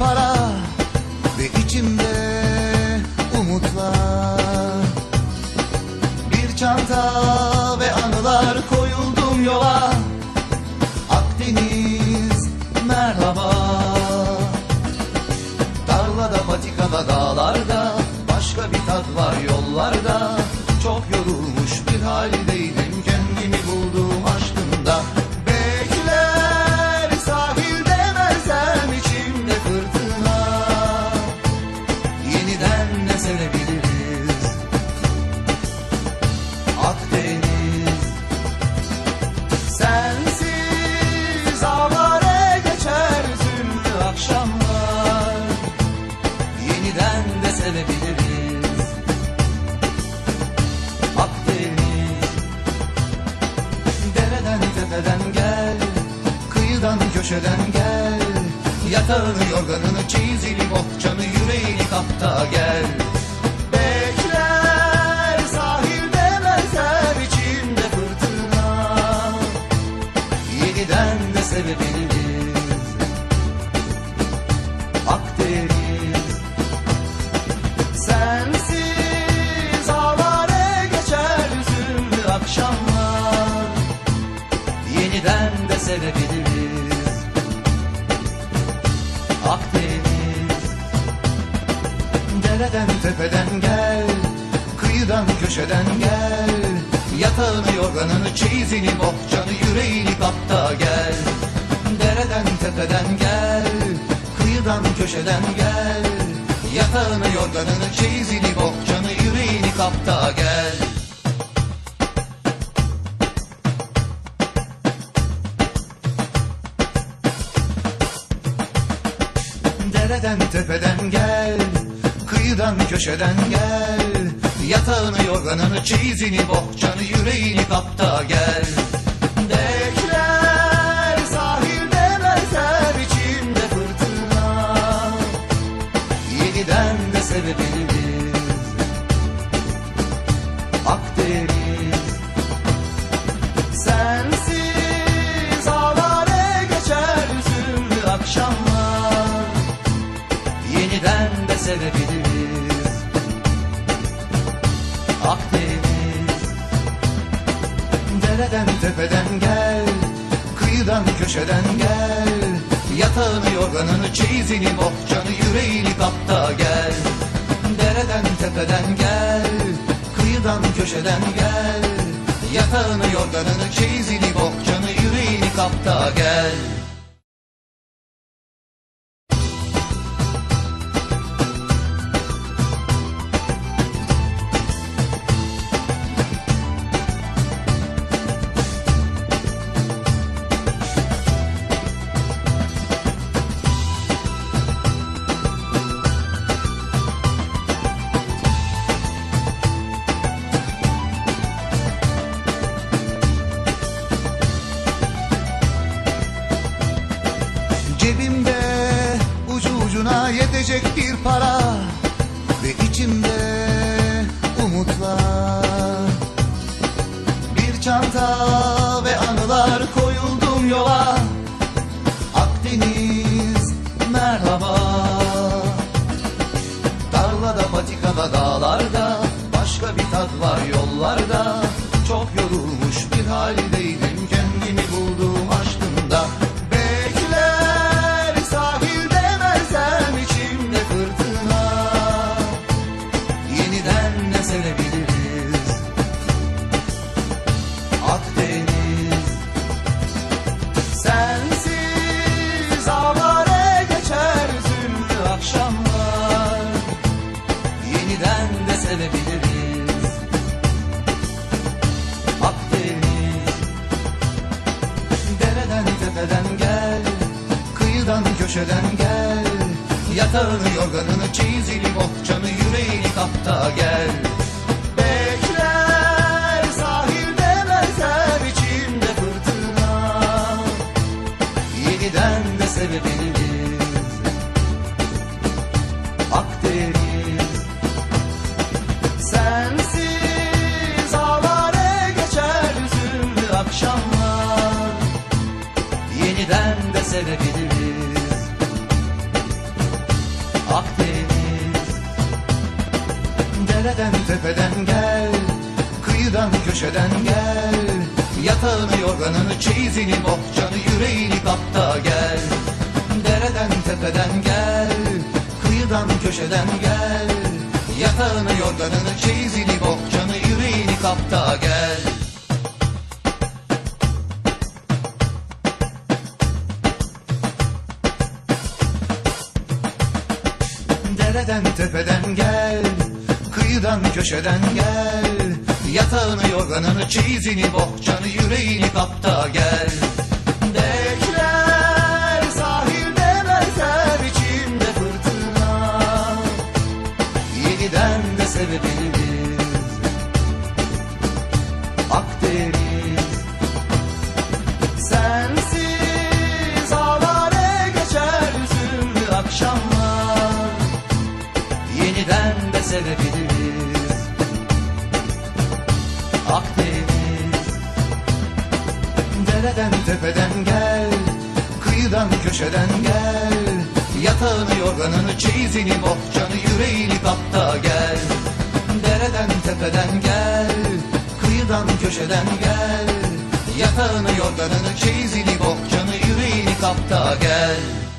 para Ve içimde umutlar. Bir çanta ve anılar koyuldum yola. Akdeniz merhaba. Tarlada patikada dağlarda Başka bir tat var yollarda. Çok yorulmuş bir haldeydim Yatağını yorganını çizili bohçanı yüreğini kapta gel Kıyıdan köşeden gel. Yatağını yorganını çeyizini bohçanı yüreğini kapta gel. Dereden tepeden gel. Kıyıdan köşeden gel. Yatağını yorganını çeyizini bohçanı yüreğini kapta gel. Dereden tepeden gel. Kıyıdan köşeden gel Yatağını yorganını çeyizini bohçanı yüreğini kapta gel. Bekler sahilde mezer içimde fırtına. Yeniden de sevebiliriz. Akdeniz. Sensiz avare geçer üzümlü akşamlar. Yeniden de sevebiliriz Dereden tepeden gel Kıyıdan köşeden gel. Yatağını yorganını çeyizini bohçanı yüreğini kapta gel. Dereden tepeden gel Kıyıdan köşeden gel. Yatağını yorganını çeyizini bohçanı yüreğini kapta gel Cebimde ucu ucuna yetecek bir para Ve içimde umutlar. Bir çanta ve anılar koyuldum yola. Akdeniz merhaba. Tarlada patikada dağlarda Başka bir tat var yollarda. Çok yorulmuş bir haldeydim sevebiliriz. Akdeniz Dereden tepeden gel Kıyıdan köşeden gel. Yatağını yorganını çeyizini bohçanı yüreğini kapta gel sevebiliriz. Akdeniz. Dereden tepeden gel Kıyıdan köşeden gel. Yatağını yorganını çeyizini bohçanı yüreğini kapta gel. Dereden tepeden gel Kıyıdan köşeden gel. Yatağını yorganını çeyizini bohçanı yüreğini kapta gel. Dereden tepeden gel Kıyıdan köşeden gel. Yatağını yorganını çeyizini bohçanı yüreğini kapta gel. Bekler sahilde benzer içimde fırtına. Yeniden de sevebiliriz Sevebiliriz. Akdeniz. Dereden tepeden gel Kıyıdan köşeden gel. Yatağını yorganını çeyizini bohçanı yüreğini kapta gel. Dereden tepeden gel Kıyıdan köşeden gel. Yatağını yorganını çeyizini bohçanı yüreğini kapta gel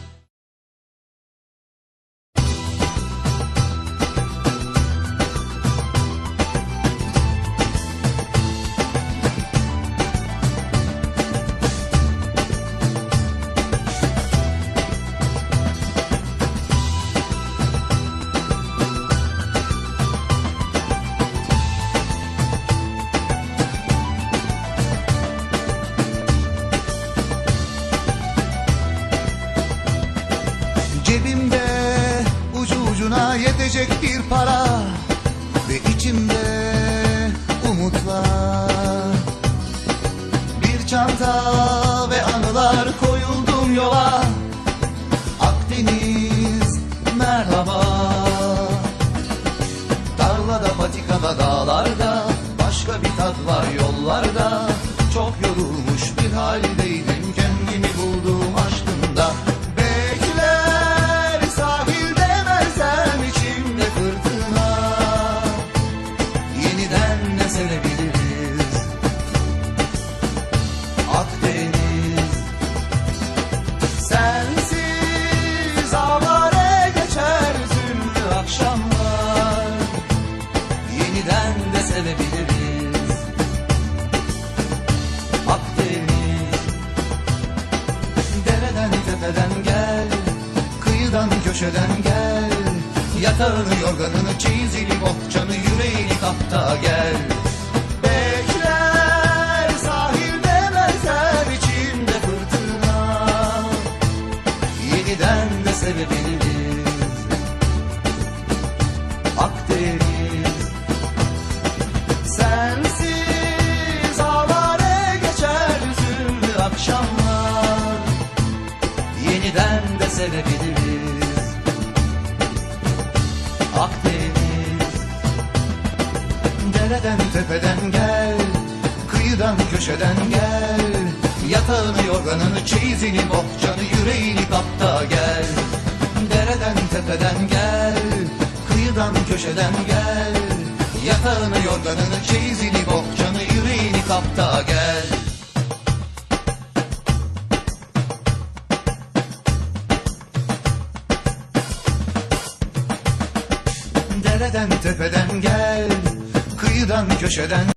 yetecek bir para Ve içimde umutlar. Bir çanta ve anılar koyuldum yola. Akdeniz merhaba. Tarlada patikada dağlarda Başka bir tat var yollarda. Çok yorulmuş bir haldeydim köşeden gel. Yatağını yorganını çeyizini bohçanı yüreğini kapta gel. Bekler sahilde benzer içimde fırtına. Yeniden de sevebiliriz Dereden tepeden gel Kıyıdan köşeden gel. Yatağını yorganını çeyizini bohçanı yüreğini kapta gel. Dereden tepeden gel Kıyıdan köşeden gel. Yatağını yorganını çeyizini bohçanı yüreğini kapta gel. Dereden tepeden gel Kıyıdan köşeden